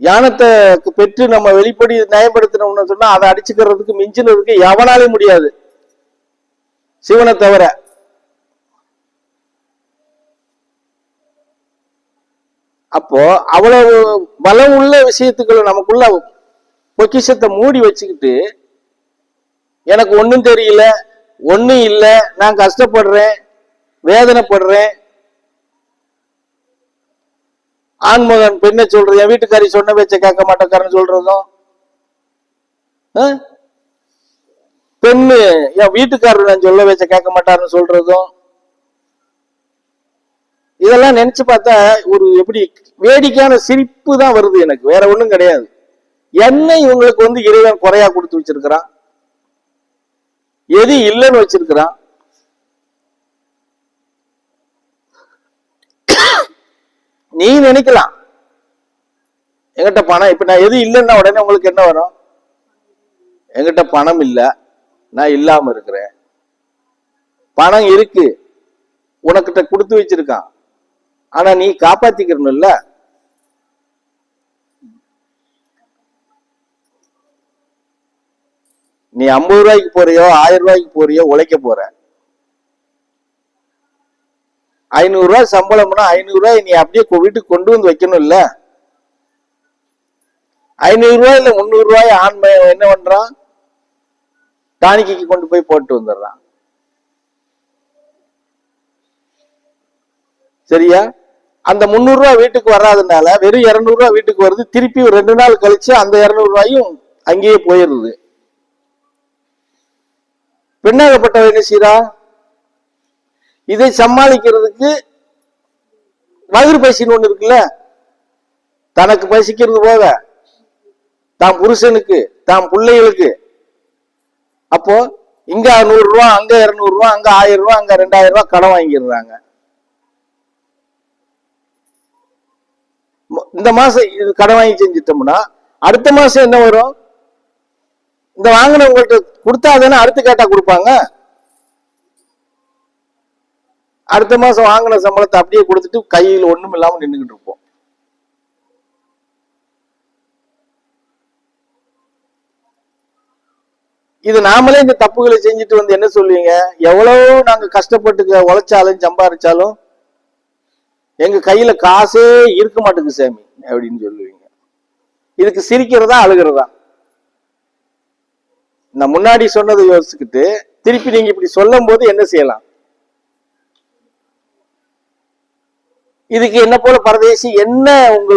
யானத்தை பெற்று நம்ம வெளிப்படி நியாயப்படுத்தினோம்னு சொன்னா அதை அடிச்சுக்கிறதுக்கு மிஞ்சினதுக்கு எவனாலே முடியாது. சிவனை தவிர. அப்போ அவ்வளவு பலம் உள்ள விஷயத்துக்குள்ள நமக்குள்ள பொக்கிஷத்தை மூடி வச்சுக்கிட்டு எனக்கு ஒன்றும் தெரியல ஒன்றும் இல்லை நான் கஷ்டப்படுறேன் வேதனைப்படுறேன் ஆண்மகன் பெண்ணை சொல்றது என் வீட்டுக்காரி சொன்ன பேச்சை கேட்க மாட்டேக்காரன்னு சொல்றதும் ஆ? பெண்ணு என் வீட்டுக்காரர் நான் சொல்ல பேச்ச கேட்க மாட்டாருன்னு சொல்றதும் இதெல்லாம் நினைச்சு பார்த்தா ஒரு எப்படி வேடிக்கையான சிரிப்பு தான் வருது எனக்கு. வேற ஒன்றும் கிடையாது. என்ன இவங்களுக்கு வந்து இறைவன் குறையா கொடுத்து வச்சிருக்கிறான். எது இல்லைன்னு வச்சிருக்கிறான். நீ நினைக்கலாம். என்கிட்ட பணம் இப்ப நான் எது இல்லைன்னா உடனே உங்களுக்கு என்ன வரும்? என்கிட்ட பணம் இல்ல. நான் இல்லாம இருக்கிறேன். பணம் இருக்கு. உனக்கிட்ட கொடுத்து வச்சிருக்கான். ஆனா நீ காப்பாத்திக்கிறணும்ல நீ ஐம்பது ரூபாய்க்கு போறியோ ஆயிரம் ரூபாய்க்கு போறியோ உழைக்க போற. ஐநூறு ரூபாய் சம்பளம்னா ஐநூறு ரூபாய் நீ அப்படியே வீட்டுக்கு கொண்டு வந்து வைக்கணும்ல? ஐநூறு ரூபாய் இல்ல முந்நூறு ரூபாய் ஆண்மை என்ன பண்றான்? டானிக்கு கொண்டு போய் போட்டு வந்துடுறான். சரியா? அந்த முந்நூறு ரூபாய் வீட்டுக்கு வராதனால வெறும் இருநூறு ரூபாய் வீட்டுக்கு வருது. திருப்பி ரெண்டு நாள் கழிச்சு அந்த இருநூறு ரூபாயும் அங்கேயே போயிருது பெண்ணாகப்பட்டவ என்ன செய்யறா? இதை சமாளிக்கிறதுக்கு வயிறு பசின்னு ஒண்ணு இருக்குல்ல? தனக்கு பசிக்கிறது போக தான் புருஷனுக்கு தான் பிள்ளைகளுக்கு. அப்போ இங்க நூறு ரூபா அங்க இருநூறு ரூபா அங்க ஆயிரம் ரூபா அங்க ரெண்டாயிரம் ரூபா கடன் வாங்கிடுறாங்க. இந்த மாசம் இது கடன் வாங்கி செஞ்சிட்டோம்னா அடுத்த மாசம் என்ன வரும்? இந்த வாங்கினவங்கள்ட்ட கொடுத்தா தானே அடுத்து கேட்டா கொடுப்பாங்க? அடுத்த மாசம் வாங்கின சம்பளத்தை அப்படியே கொடுத்துட்டு கையில் ஒண்ணும் இல்லாம நின்றுகிட்டு இருப்போம். இது நாமளே இந்த தப்புகளை செஞ்சுட்டு வந்து என்ன சொல்லுவீங்க? எவ்வளவு நாங்க கஷ்டப்பட்டு உழைச்சாலும் சம்பாரிச்சாலும் எங்க கையில காசே இருக்க மாட்டேங்குது சாமி அப்படின்னு சொல்லுவீங்க. இதுக்கு சிரிக்கிறதா அழுகிறதா? நான் முன்னாடி சொன்னதை யோசிச்சுக்கிட்டு திருப்பி நீங்க இப்படி சொல்லும் போது என்ன செய்யலாம்? இதுக்கு என்ன போல பரதேசி என்ன உங்களுக்கு